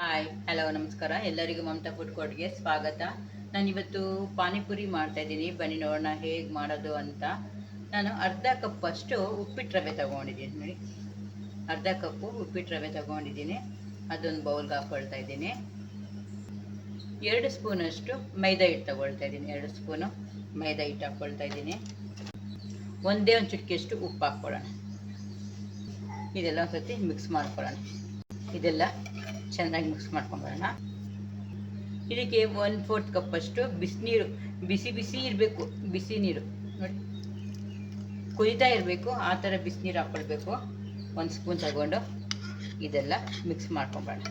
Hi hello ನಮಸ್ಕಾರ. ಎಲ್ಲರಿಗೂ Mamata food ಕೋರ್ಟ್ಗೆ ಸ್ವಾಗತ. ನಾನು ಇವತ್ತು ಪಾನಿಪುರಿ ಮಾಡ್ತಾ ಇದ್ದೀನಿ. ಬನ್ನಿ ನೋಡೋಣ ಹೇಗೆ ಮಾಡೋದು ಅಂತ. ನಾನು ಅರ್ಧ ಕಪ್ ಅಷ್ಟು ಉಪ್ಪಿಟ್ಟು ರವೆ ತಗೊಂಡಿದ್ದೀನಿ. ನೋಡಿ. ಅರ್ಧ ಕಪ್ಪು ಉಪ್ಪಿಟ್ಟು ರವೆ ತಗೊಂಡಿದ್ದೀನಿ. ಅದೊಂದು ಬೌಲ್ಗೆ ಹಾಕ್ಕೊಳ್ತಾ ಇದ್ದೀನಿ. ಎರಡು ಸ್ಪೂನಷ್ಟು ಮೈದಾ ಹಿಟ್ಟು ತಗೊಳ್ತಾ ಇದ್ದೀನಿ. ಎರಡು ಸ್ಪೂನು ಮೈದಾ ಹಿಟ್ಟು ಹಾಕ್ಕೊಳ್ತಾ ಇದ್ದೀನಿ. ಒಂದೇ ಒಂದು ಚುಟ್ಕಿಯಷ್ಟು ಉಪ್ಪು ಹಾಕ್ಕೊಳ್ಳೋಣ. ಇದೆಲ್ಲ ಒಂದು ಸತಿ ಮಿಕ್ಸ್ ಮಾಡ್ಕೊಳ್ಳೋಣ. ಇದೆಲ್ಲ ಚೆನ್ನಾಗಿ ಮಿಕ್ಸ್ ಮಾಡ್ಕೊಂಬರೋಣ ಇದಕ್ಕೆ ಒನ್ ಫೋರ್ತ್ ಕಪ್ಪಷ್ಟು ಬಿಸಿನೀರು ಬಿಸಿ ಬಿಸಿ ಇರಬೇಕು, ಬಿಸಿ ನೀರು. ನೋಡಿ. ಕುದಿತಾ ಇರಬೇಕು, ಆ ಥರ ಬಿಸಿನೀರು ಹಾಕ್ಕೊಳ್ಬೇಕು. ಒಂದು ಸ್ಪೂನ್ ತಗೊಂಡು ಇದೆಲ್ಲ ಮಿಕ್ಸ್ ಮಾಡ್ಕೊಂಬರೋಣ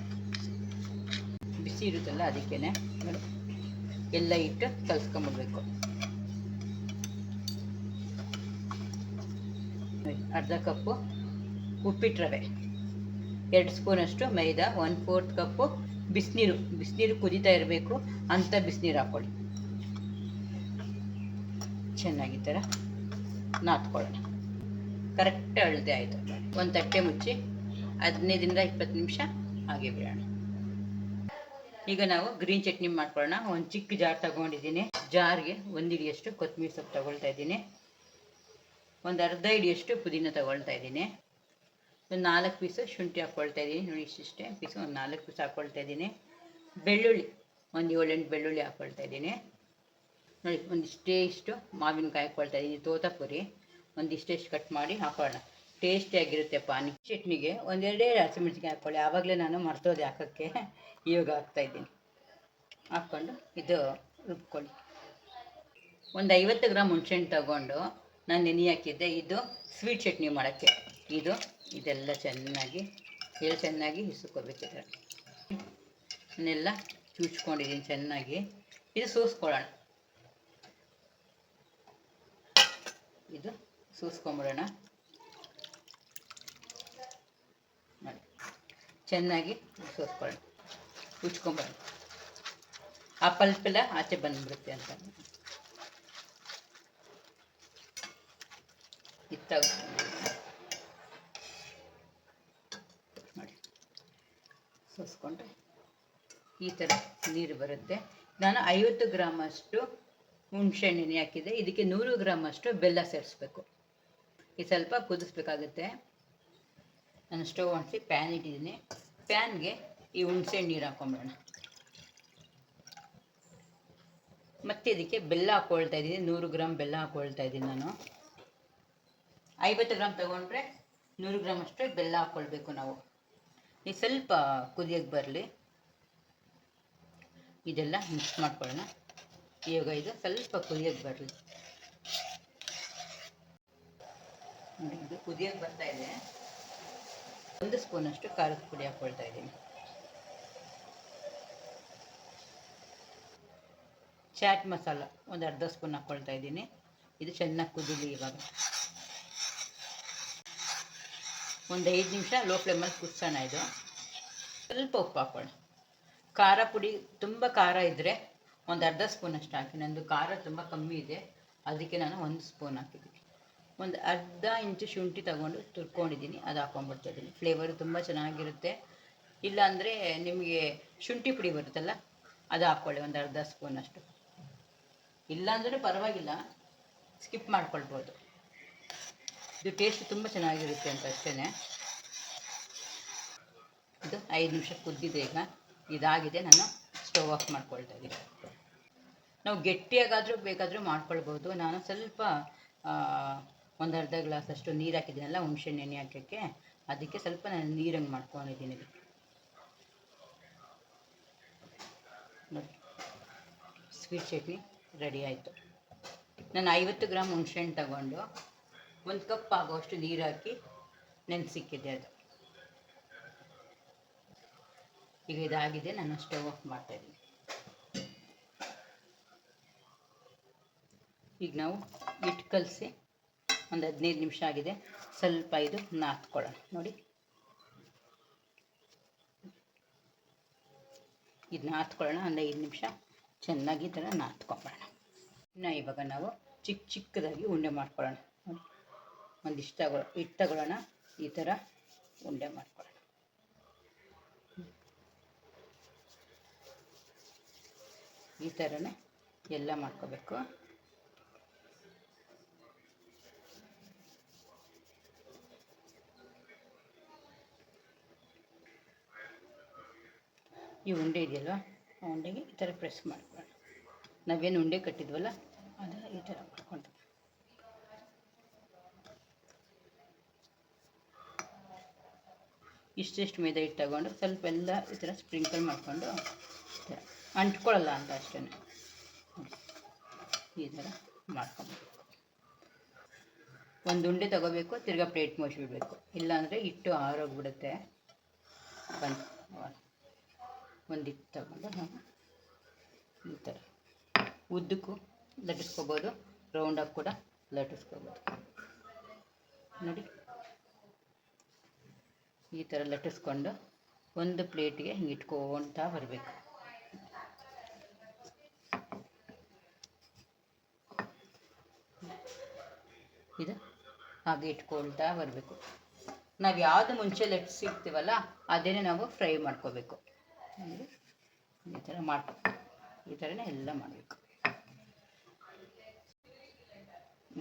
ಬಿಸಿ ಇರುತ್ತಲ್ಲ ಅದಕ್ಕೇ ನೋಡಿ. ಎಲ್ಲ ಇಟ್ಟು ಕಲ್ಸ್ಕೊಂಬಿಡ್ಬೇಕು ಅರ್ಧ ಕಪ್ಪು ಉಪ್ಪಿಟ್ಟು ರವೆ. ಎರಡು ಸ್ಪೂನಷ್ಟು ಮೈದಾ ಒನ್ ಫೋರ್ತ್ ಕಪ್ಪು ಬಿಸಿನೀರು. ಬಿಸಿನೀರು ಕುದೀತಾ ಇರಬೇಕು ಅಂಥ ಬಿಸಿನೀರು ಹಾಕ್ಕೊಳ್ಳಿ ಚೆನ್ನಾಗಿ ಥರ ನಾದ್ಕೊಳ್ಳೋಣ. ಕರೆಕ್ಟ್ ಅಳದೆ ಆಯಿತು. ಒಂದು ತಟ್ಟೆ ಮುಚ್ಚಿ ಹದಿನೈದರಿಂದ ಇಪ್ಪತ್ತು ನಿಮಿಷ ಹಾಗೆ ಬಿಡೋಣ. ಈಗ ನಾವು ಗ್ರೀನ್ ಚಟ್ನಿ ಮಾಡ್ಕೊಳ್ಳೋಣ. ಒಂದು ಚಿಕ್ಕ ಜಾರ್ ತಗೊಂಡಿದ್ದೀನಿ. ಜಾರ್ಗೆ ಒಂದು ಹಿಡಿಯಷ್ಟು ಕೊತ್ತಂಬರಿ ಸೊಪ್ಪು ತಗೊಳ್ತಾ ಇದ್ದೀನಿ. ಒಂದು ಅರ್ಧ ಇಡಿಯಷ್ಟು ಪುದೀನ ತಗೊಳ್ತಾ ಇದ್ದೀನಿ. ಒಂದು ನಾಲ್ಕು ಪೀಸು ಶುಂಠಿ ಹಾಕ್ಕೊಳ್ತಾ ಇದ್ದೀನಿ. ನೋಡಿ, ಇಷ್ಟಿಷ್ಟೇ. ಪೀಸು, ಒಂದು ನಾಲ್ಕು ಪೀಸ್ ಹಾಕ್ಕೊಳ್ತಾ ಇದ್ದೀನಿ. ಬೆಳ್ಳುಳ್ಳಿ, ಒಂದು ಏಳೆಂಟು ಬೆಳ್ಳುಳ್ಳಿ ಹಾಕ್ಕೊಳ್ತಾ ಇದ್ದೀನಿ. ನೋಡಿ, ಒಂದಿಷ್ಟೇ ಇಷ್ಟು ಮಾವಿನಕಾಯಿ ಹಾಕ್ಕೊಳ್ತಾ ಇದ್ದೀನಿ. ತೋತಾಪುರಿ ಒಂದಿಷ್ಟೆಷ್ಟು ಕಟ್ ಮಾಡಿ ಹಾಕೊಳ್ಳೋಣ. ಟೇಸ್ಟಿಯಾಗಿರುತ್ತೆ ಪಾನಿ. ಚಟ್ನಿಗೆ ಒಂದೆರಡೇ ಹಸಿಮೆಣ್ಸಿನ್ಕಾಯಿ ಹಾಕ್ಕೊಳ್ಳಿ. ಆವಾಗಲೇ ನಾನು ಮರ್ತೋದು ಹಾಕೋಕ್ಕೆ. ಇವಾಗ ಹಾಕ್ತಾಯಿದ್ದೀನಿ ಹಾಕ್ಕೊಂಡು ಇದು ರುಬ್ಕೊಳ್ಳಿ. ಒಂದು ಐವತ್ತು ಗ್ರಾಮ್ ಹುಣ್ಸೆಹಣ್ಣು ತಗೊಂಡು ನಾನು ನೆನೆ ಹಾಕಿದ್ದೆ. ಇದು ಸ್ವೀಟ್ ಚಟ್ನಿ ಮಾಡೋಕ್ಕೆ. ಇದು ಇದೆಲ್ಲ ಚೆನ್ನಾಗಿ ಎಲ್ಲ ಚೆನ್ನಾಗಿ ಹಿಸ್ಕೋಬೇಕು ಇದನ್ನೆಲ್ಲ ಚೂಚ್ಕೊಂಡಿದ್ದೀನಿ ಚೆನ್ನಾಗಿ. ಇದು ಸೂಸ್ಕೊಳ್ಳೋಣ. ಇದು ಸೂಸ್ಕೊಂಬಿಡೋಣ. ಚೆನ್ನಾಗಿ ಸೋಸ್ಕೊಳ್ಳೋಣ. ಉಚ್ಕೊಂಬಿಡೋಣ ಆ ಪಲ್ಪೆಲ್ಲ ಆಚೆ ಬಂದ್ಬಿಡುತ್ತೆ ಅಂತ. ಇತ್ತಾಗ ಮಾಡಿ ಸೋಸ್ಕೊಂಡ್ರೆ ಈ ಥರ ನೀರು ಬರುತ್ತೆ. ನಾನು ಐವತ್ತು ಗ್ರಾಮ್ ಅಷ್ಟು ಹುಣಸೆಹಣ್ಣಿನ ಹಾಕಿದೆ ಇದಕ್ಕೆ ನೂರು ಗ್ರಾಮ್ ಅಷ್ಟು ಬೆಲ್ಲ ಸೇರಿಸ್ಬೇಕು. ಈ ಸ್ವಲ್ಪ ಕುದಿಸ್ಬೇಕಾಗುತ್ತೆ. ನಾನು ಸ್ಟವ್ ಹಾಕಿ ಪ್ಯಾನ್ ಇಟ್ಟಿದ್ದೀನಿ. ಪ್ಯಾನ್ಗೆ ಈ ಹುಣಸೆಹಣ್ಣು ನೀರು ಹಾಕೊಂಬಿಡೋಣ. ಮತ್ತೆ ಇದಕ್ಕೆ ಬೆಲ್ಲ ಹಾಕ್ಕೊಳ್ತಾ ಇದ್ದೀನಿ. ನೂರು ಗ್ರಾಮ್ ಬೆಲ್ಲ ಹಾಕ್ಕೊಳ್ತಾ ಇದ್ದೀನಿ ನಾನು. ಐವತ್ತು ಗ್ರಾಮ್ ತಗೊಂಡ್ರೆ ನೂರು ಗ್ರಾಮ್ ಅಷ್ಟು ಬೆಲ್ಲ ಹಾಕ್ಕೊಳ್ಬೇಕು ನಾವು. ಈ ಸ್ವಲ್ಪ ಕುದಿಯೋಕ್ಕೆ ಬರಲಿ. ಇದೆಲ್ಲ ಮಿಕ್ಸ್ ಮಾಡ್ಕೊಳ್ಳೋಣ. ಇವಾಗ ಇದು ಸ್ವಲ್ಪ ಕುದಿಯೋಕ್ಕೆ ಬರಲಿ. ಇದು ಕುದಿಯೋಕ್ಕೆ ಬರ್ತಾ ಇದೆ. ಒಂದು ಸ್ಪೂನಷ್ಟು ಖಾರದ ಪುಡಿ ಹಾಕ್ಕೊಳ್ತಾ ಇದ್ದೀನಿ. ಚಾಟ್ ಮಸಾಲ ಒಂದು ಅರ್ಧ ಸ್ಪೂನ್ ಹಾಕ್ಕೊಳ್ತಾ ಇದ್ದೀನಿ. ಇದು ಚೆನ್ನಾಗಿ ಕುದೀಲಿ ಇವಾಗ. ಒಂದು ಐದು ನಿಮಿಷ ಲೋ ಫ್ಲೇಮಲ್ಲಿ ಕುದಿಸೋಣ ಇದು. ಸ್ವಲ್ಪ ಉಪ್ಪು ಹಾಕೋಣ ಖಾರ ಪುಡಿ ತುಂಬ ಖಾರ ಇದ್ದರೆ ಒಂದು ಅರ್ಧ ಸ್ಪೂನ್ ಅಷ್ಟು ಹಾಕಿ. ನಂದು ಖಾರ ತುಂಬ ಕಮ್ಮಿ ಇದೆ. ಅದಕ್ಕೆ ನಾನು ಒಂದು ಸ್ಪೂನ್ ಹಾಕಿದ್ದೀನಿ. ಒಂದು ಅರ್ಧ ಇಂಚು ಶುಂಠಿ ತಗೊಂಡು ತುರ್ಕೊಂಡಿದ್ದೀನಿ. ಅದು ಹಾಕೊಂಡ್ಬಿಡ್ತಾ ಇದ್ದೀನಿ. ಫ್ಲೇವರು ತುಂಬ ಚೆನ್ನಾಗಿರುತ್ತೆ. ಇಲ್ಲಾಂದರೆ ನಿಮಗೆ ಶುಂಠಿ ಪುಡಿ ಬರುತ್ತಲ್ಲ, ಅದು ಹಾಕ್ಕೊಳ್ಳಿ ಒಂದು ಅರ್ಧ ಸ್ಪೂನ್ ಅಷ್ಟು. ಇಲ್ಲಾಂದ್ರೂ ಪರವಾಗಿಲ್ಲ. ಸ್ಕಿಪ್ ಮಾಡ್ಕೊಳ್ಬೋದು. ಇದು ಟೇಸ್ಟ್ ತುಂಬ ಚೆನ್ನಾಗಿರುತ್ತೆ ಅಂತ ಅಷ್ಟೇ ಇದು ಐದು ನಿಮಿಷ ಕುದ್ದಿದೆ ಈಗ ಇದಾಗಿದೆ, ನಾನು ಸ್ಟವ್ ಆಫ್ ಮಾಡ್ಕೊಳ್ತಾ ಇದ್ದೀನಿ. ನಾವು ಗಟ್ಟಿಯಾಗಾದರೂ ಬೇಕಾದರೂ ಮಾಡ್ಕೊಳ್ಬೋದು. ನಾನು ಸ್ವಲ್ಪ ಒಂದು ಅರ್ಧ ಗ್ಲಾಸ್ ಅಷ್ಟು ನೀರು ಹಾಕಿದ್ದೀನಲ್ಲ ಹುಣಸೆ ನೆನೆ ಹಾಕೋಕ್ಕೆ ಅದಕ್ಕೆ ಸ್ವಲ್ಪ ನಾನು ನೀರಂಗೆ ಮಾಡ್ಕೊಂಡಿದ್ದೀನಿ ಸ್ವೀಟ್ ಚಟ್ನಿ ರೆಡಿ ಆಯಿತು. ನಾನು ಐವತ್ತು ಗ್ರಾಮ್ ಹುಣಸೆಹಣ್ಣು ತಗೊಂಡು ಒಂದು ಕಪ್ ಆಗುವಷ್ಟು ನೀರು ಹಾಕಿ ನೆನೆಸಿಕ್ಕಿದೆ ಅದು. ಈಗ ಇದಾಗಿದೆ, ನಾನು ಸ್ಟವ್ ಆಫ್ ಮಾಡ್ತಾಯಿದ್ದೀನಿ ಈಗ ನಾವು ಹಿಟ್ಟು ಕಲಸಿ ಒಂದು ಹದಿನೈದು ನಿಮಿಷ ಆಗಿದೆ. ಸ್ವಲ್ಪ ಇದು ನಾತ್ಕೊಳ್ಳೋಣ ನೋಡಿ. ಇದು ನಾದ್ಕೊಳ್ಳೋಣ, ಒಂದು ಐದು ನಿಮಿಷ ಚೆನ್ನಾಗಿ ಥರ ನಾತ್ಕೊಂಬೋಣ ಇನ್ನು ಇವಾಗ ನಾವು ಚಿಕ್ಕ ಚಿಕ್ಕದಾಗಿ ಉಂಡೆ ಮಾಡ್ಕೊಳ್ಳೋಣ. ನೋಡಿ. ಒಂದು ತಗೊಳ್ಳೋ ಹಿಟ್ಟು ತಗೊಳ್ಳೋಣ ಈ ಥರ ಉಂಡೆ ಮಾಡ್ಕೊಳ್ಳೋಣ. ಈ ಥರನೇ ಎಲ್ಲ ಮಾಡ್ಕೋಬೇಕು. ಈ ಉಂಡೆ ಇದೆಯಲ್ವ? ಆ ಉಂಡೆಗೆ ಈ ಥರ ಪ್ರೆಸ್ ಮಾಡ್ಕೊಳ್ಳೋಣ. ನಾವೇನು ಉಂಡೆ ಕಟ್ಟಿದ್ವಲ್ಲ, ಅದನ್ನು ಈ ಥರ ಮಾಡ್ಕೊಳ್ತೀವಿ. ಇಷ್ಟಿಷ್ಟು ಮೈದಾ ಹಿಟ್ಟು ತಗೊಂಡು ಸ್ವಲ್ಪ ಎಲ್ಲ ಈ ಥರ ಸ್ಪ್ರಿಂಕಲ್ ಮಾಡಿಕೊಂಡು ಅಂಟ್ಕೊಳ್ಳಲ್ಲ ಅಂತ ಅಷ್ಟೇ. ಈ ಥರ ಮಾಡ್ಕೊಬೇಕು ಒಂದು ಉಂಡೆ ತಗೋಬೇಕು, ತಿರ್ಗಾ ಪ್ಲೇಟ್ ಮುಚ್ಚಿಬಿಡ್ಬೇಕು ಇಲ್ಲಾಂದರೆ ಹಿಟ್ಟು ಆರೋಗ್ಬಿಡುತ್ತೆ. ಬಂದು ಒಂದು ಹಿಟ್ಟು ತಗೊಂಡು ಈ ಥರ. ಉದ್ದಕ್ಕೂ ಲಟ್ಟಿಸ್ಕೋಬೋದು ರೌಂಡಾಗಿ ಕೂಡ ಲಟ್ಟಿಸ್ಕೋಬೋದು. ನೋಡಿ. ಈ ಥರ ಲಟ್ಟಿಸ್ಕೊಂಡು ಒಂದು ಪ್ಲೇಟಿಗೆ ಹಿಂಗೆ ಇಟ್ಕೊಳ್ತಾ ಬರಬೇಕು. ಇದು ಹಾಗೆ ಇಟ್ಕೊಳ್ತಾ ಬರಬೇಕು. ನಾವು ಯಾವುದು ಮುಂಚೆ ಲಟ್ಟಿಸಿರ್ತೀವಲ್ಲ ಅದೇನೇ ನಾವು ಫ್ರೈ ಮಾಡ್ಕೋಬೇಕು. ಈ ಥರ ಮಾಡ್ಕೊ ಈ ಥರನೇ ಎಲ್ಲ ಮಾಡಬೇಕು.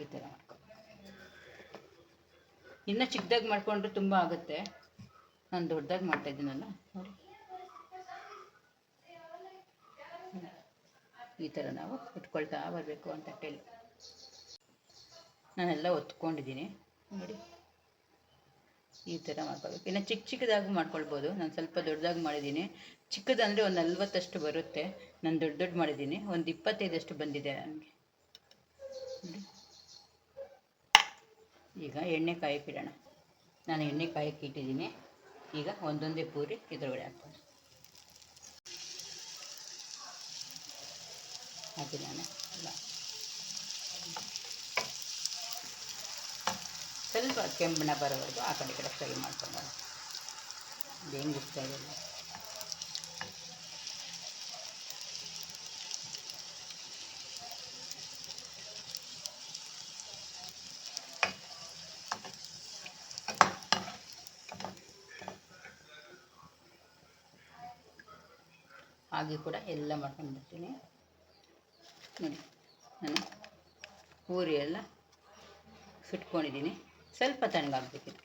ಈ ಥರ ಮಾಡ್ಕೊ. ಇನ್ನೂ ಚಿಕ್ಕದಾಗಿ ಮಾಡಿಕೊಂಡ್ರೆ ತುಂಬ ಆಗುತ್ತೆ. ನಾನು ದೊಡ್ಡದಾಗಿ ಮಾಡ್ತಾ ಇದ್ದೀನಲ್ಲ? ನೋಡಿ. ಈ ಥರ ನಾವು ಇಟ್ಕೊಳ್ತಾ ಬರಬೇಕು ಅಂತ ಕೇಳಿ ನಾನೆಲ್ಲ ಒತ್ಕೊಂಡಿದ್ದೀನಿ. ನೋಡಿ. ಈ ಥರ ಮಾಡ್ಕೊಳ್ಬೇಕು. ಇನ್ನು ಚಿಕ್ಕ ಚಿಕ್ಕದಾಗಿ ಮಾಡ್ಕೊಳ್ಬೋದು. ನಾನು ಸ್ವಲ್ಪ ದೊಡ್ಡದಾಗಿ ಮಾಡಿದ್ದೀನಿ. ಚಿಕ್ಕದಂದರೆ ಒಂದು ನಲ್ವತ್ತಷ್ಟು ಬರುತ್ತೆ. ನಾನು ದೊಡ್ಡ ದೊಡ್ಡ ಮಾಡಿದ್ದೀನಿ. ಒಂದು ಇಪ್ಪತ್ತೈದಷ್ಟು ಬಂದಿದೆ ನನಗೆ. ಈಗ ಎಣ್ಣೆ ಕಾಯಕ್ಕೆ ಇಡೋಣ. ನಾನು ಎಣ್ಣೆ ಕಾಯಕ್ಕೆ ಇಟ್ಟಿದ್ದೀನಿ. ಈಗ ಒಂದೊಂದೇ ಪೂರಿ ಇದ್ರೊಳಗಡೆ ಹಾಕ್ತೀನಿ ಹಾಕಿ ನಾನು ಸ್ವಲ್ಪ ಕೆಂಬಣ ಬರೋವರೆಗೂ ಆ ಕಡೆ ಕಡೆ ಫ್ರೈ ಮಾಡ್ಕೊಂಡು ಇದು ಹೆಂಗೆ ಇಷ್ಟ ಹಾಗೆ ಕೂಡ ಎಲ್ಲ ಮಾಡ್ಕೊಂಡು ಬರ್ತೀನಿ ನೋಡಿ, ನಾನು ಪೂರಿ ಎಲ್ಲ ಸುಟ್ಕೊಂಡಿದ್ದೀನಿ. ಸ್ವಲ್ಪ ತಣ್ಣಗಾಗಬೇಕಿತ್ತು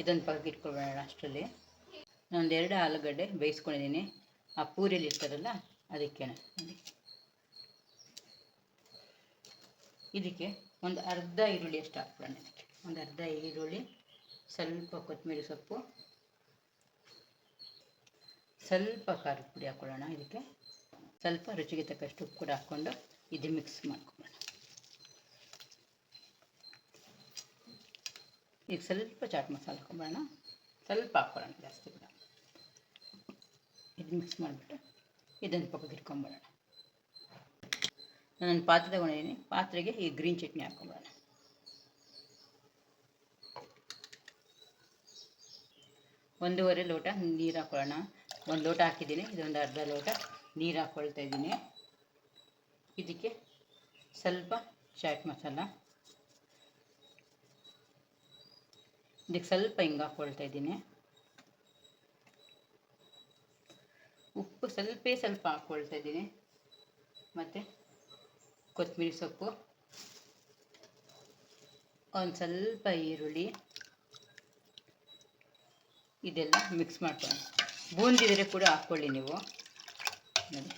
ಇದೊಂದು ಪಕ್ಕ ಇಟ್ಕೊಳ್ಬೇಡ ಅಷ್ಟರಲ್ಲಿ. ನಾನೊಂದು ಎರಡು ಆಲೂಗಡ್ಡೆ ಬೇಯಿಸ್ಕೊಂಡಿದ್ದೀನಿ. ಆ ಪೂರಿಯಲ್ಲಿ ಇರ್ತಾರಲ್ಲ ಅದಕ್ಕೆ ನೋಡಿ. ಇದಕ್ಕೆ ಒಂದು ಅರ್ಧ ಈರುಳ್ಳಿ ಅಷ್ಟು ಹಾಕ್ಬಿಡೋಣ ಒಂದು ಅರ್ಧ ಈರುಳ್ಳಿ, ಸ್ವಲ್ಪ ಕೊತ್ತಂಬರಿ ಸೊಪ್ಪು ಸ್ವಲ್ಪ ಖಾರದ ಪುಡಿ ಹಾಕ್ಕೊಳ್ಳೋಣ ಇದಕ್ಕೆ ಸ್ವಲ್ಪ ರುಚಿಗೆ ತಕ್ಕಷ್ಟು ಉಪ್ಪು ಕೂಡ ಹಾಕ್ಕೊಂಡು ಇದು ಮಿಕ್ಸ್ ಮಾಡ್ಕೊಳ್ಳೋಣ ಈಗ ಸ್ವಲ್ಪ ಚಾಟ್ ಮಸಾಲ ಹಾಕೊಬೋಣ ಸ್ವಲ್ಪ ಹಾಕ್ಕೊಳ್ಳೋಣ ಜಾಸ್ತಿ ಕೂಡ. ಇದು ಮಿಕ್ಸ್ ಮಾಡಿಬಿಟ್ಟು ಇದನ್ನು ಪಕ್ಕಕ್ಕೆ ಇಟ್ಕೊಂಬಿಡೋಣ ನಾನು ಪಾತ್ರೆ ತಗೊಂಡಿದ್ದೀನಿ. ಪಾತ್ರೆಗೆ ಈ ಗ್ರೀನ್ ಚಟ್ನಿ ಹಾಕೊಂಬಿಡೋಣ ಒಂದೂವರೆ ಲೋಟ ನೀರು ಹಾಕ್ಕೊಳ್ಳೋಣ ಒಂದು ಲೋಟ ಹಾಕಿದ್ದೀನಿ. ಇದೊಂದು ಅರ್ಧ ಲೋಟ ನೀರು ಹಾಕ್ಕೊಳ್ತಾ ಇದ್ದೀನಿ. ಇದಕ್ಕೆ ಸ್ವಲ್ಪ ಚಾಟ್ ಮಸಾಲ. ಇದಕ್ಕೆ ಸ್ವಲ್ಪ ಹಿಂಗೆ ಹಾಕ್ಕೊಳ್ತಾ ಇದ್ದೀನಿ. ಉಪ್ಪು ಸ್ವಲ್ಪ ಸ್ವಲ್ಪ ಹಾಕ್ಕೊಳ್ತಾ ಇದ್ದೀನಿ. ಮತ್ತು ಕೊತ್ತಂಬರಿ ಸೊಪ್ಪು. ಒಂದು ಸ್ವಲ್ಪ ಈರುಳ್ಳಿ. ಇದೆಲ್ಲ ಮಿಕ್ಸ್ ಮಾಡ್ಕೊಳ್ಳಿ. ಬೂಂದಿದ್ರೆ ಕೂಡ ಹಾಕ್ಕೊಳ್ಳಿ ನೀವು. ನೋಡಿ.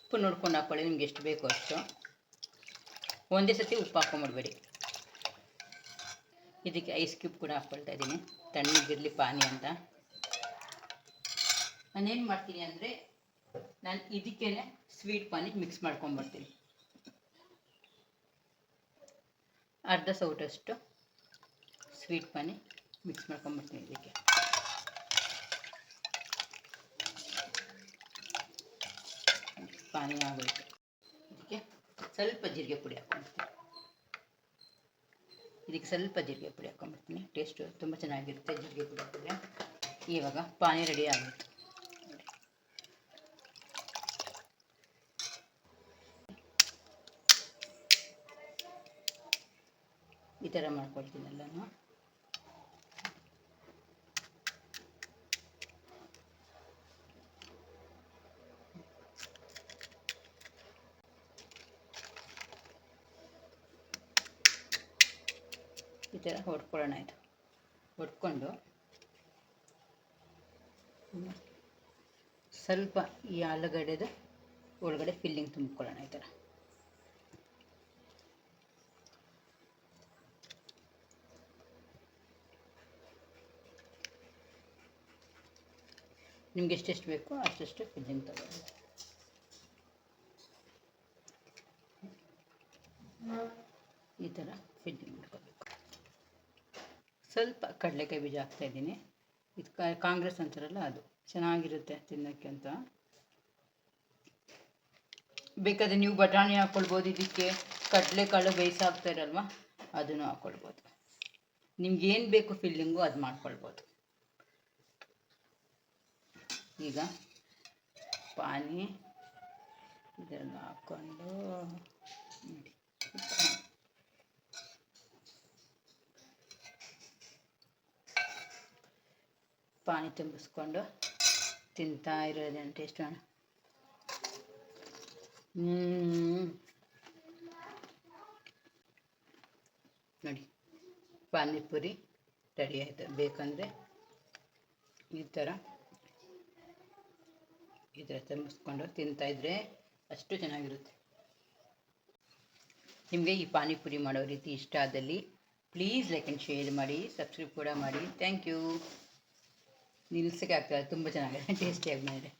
ಉಪ್ಪು ನೋಡ್ಕೊಂಡು ಹಾಕ್ಕೊಳ್ಳಿ, ನಿಮ್ಗೆ ಎಷ್ಟು ಬೇಕೋ ಅಷ್ಟು. ಒಂದೇ ಸತಿ ಉಪ್ಪು ಹಾಕೊಂಬಿಡ್ಬೇಡಿ ಇದಕ್ಕೆ ಐಸ್ ಕ್ಯೂಬ್ ಕೂಡ ಹಾಕ್ಕೊಳ್ತಾ ಇದ್ದೀನಿ. ತಣ್ಣಗಿರಲಿ ಪಾನಿ ಅಂತ. ನಾನೇನು ಮಾಡ್ತೀನಿ ಅಂದರೆ, ನಾನು ಇದಕ್ಕೇ ಸ್ವೀಟ್ ಪಾನಿ ಮಿಕ್ಸ್ ಮಾಡ್ಕೊಂಡ್ಬರ್ತೀನಿ ಅರ್ಧ ಸೌಟಷ್ಟು. ಸ್ವೀಟ್ ಪಾನಿ ಮಿಕ್ಸ್ ಮಾಡ್ಕೊಂಬರ್ತೀನಿ ಇದಕ್ಕೆ. ಪಾನಿ ಆಗೋಯ್ತು. ಇದಕ್ಕೆ ಸ್ವಲ್ಪ ಜೀರಿಗೆ ಪುಡಿ ಹಾಕ್ಕೊಂಡ್ಬಿಡ್ತೀನಿ. ಇದಕ್ಕೆ ಸ್ವಲ್ಪ ಜೀರಿಗೆ ಪುಡಿ ಹಾಕ್ಕೊಂಡ್ಬಿಡ್ತೀನಿ. ಟೇಸ್ಟು ತುಂಬ ಚೆನ್ನಾಗಿರುತ್ತೆ ಜೀರಿಗೆ ಪುಡಿ ಹಾಕಿದ್ರೆ. ಇವಾಗ ಪಾನಿ ರೆಡಿ ಆಗುತ್ತೆ. ಈ ಥರ ಮಾಡ್ಕೊಳ್ತೀನಿ ಎಲ್ಲನೂ. ಥರ ಹೊಡ್ಕೊಳ್ಳೋಣ ಇದು ಹೊಡ್ಕೊಂಡು. ಸ್ವಲ್ಪ ಈ ಆಲೂಗಡ್ಡೆದು ಒಳಗಡೆ ಫಿಲ್ಲಿಂಗ್ ತುಂಬಿಕೊಳ್ಳೋಣ ಈ ಥರ. ನಿಮ್ಗೆ ಎಷ್ಟೆಷ್ಟು ಬೇಕೋ ಅಷ್ಟೆಷ್ಟು ಫಿಲ್ಲಿಂಗ್ ತಗೊಳ್ಳಿ ಈ ಥರ ಫಿಲ್ಲಿಂಗ್ ಮಾಡ್ಕೋಬೇಕು ಸ್ವಲ್ಪ ಕಡಲೆಕಾಯಿ ಬೀಜ ಹಾಕ್ತಾಯಿದ್ದೀನಿ ಇದು ಕಾಂಗ್ರೆಸ್ ಅಂತಾರಲ್ಲ ಅದು. ಚೆನ್ನಾಗಿರುತ್ತೆ ತಿನ್ನೋಕ್ಕೆ ಅಂತ. ಬೇಕಾದರೆ ನೀವು ಬಟಾಣಿ ಹಾಕ್ಕೊಳ್ಬೋದು ಇದಕ್ಕೆ ಕಡಲೆಕಾಳು ಬೇಯಿಸಾಕ್ತಾ ಇರಲ್ವ? ಅದನ್ನು ಹಾಕ್ಕೊಳ್ಬೋದು ನಿಮ್ಗೆ ಏನು ಬೇಕು ಫಿಲ್ಲಿಂಗು ಅದು ಮಾಡ್ಕೊಳ್ಬೋದು. ಈಗ ಪಾನಿ ಇದನ್ನು ಹಾಕ್ಕೊಂಡು ನೋಡಿ. ಪಾನಿ ತುಂಬಿಸ್ಕೊಂಡು ತಿಂತಾ ಇರೋದೇನು ಟೇಸ್ಟ್. ನೋಡಿ, ಪಾನಿಪುರಿ ರೆಡಿ ಆಯಿತು. ಬೇಕಂದರೆ ಈ ಥರ ಈ ಥರ ತುಂಬಿಸ್ಕೊಂಡು ತಿಂತಾಯಿದ್ರೆ ಅಷ್ಟು ಚೆನ್ನಾಗಿರುತ್ತೆ. ನಿಮಗೆ ಈ ಪಾನಿಪುರಿ ಮಾಡೋ ರೀತಿ ಇಷ್ಟ ಆದಲ್ಲಿ ಪ್ಲೀಸ್ ಲೈಕ್ ಆ್ಯಂಡ್ ಶೇರ್ ಮಾಡಿ ಸಬ್ಸ್ಕ್ರೈಬ್ ಕೂಡ ಮಾಡಿ. ಥ್ಯಾಂಕ್ ಯು ನಿಲ್ಸಕ್ಕೆ ಆಗ್ತದೆ ತುಂಬ ಚೆನ್ನಾಗಿದೆ ಟೇಸ್ಟಿಯಾಗಿ ಮಾಡಿದೆ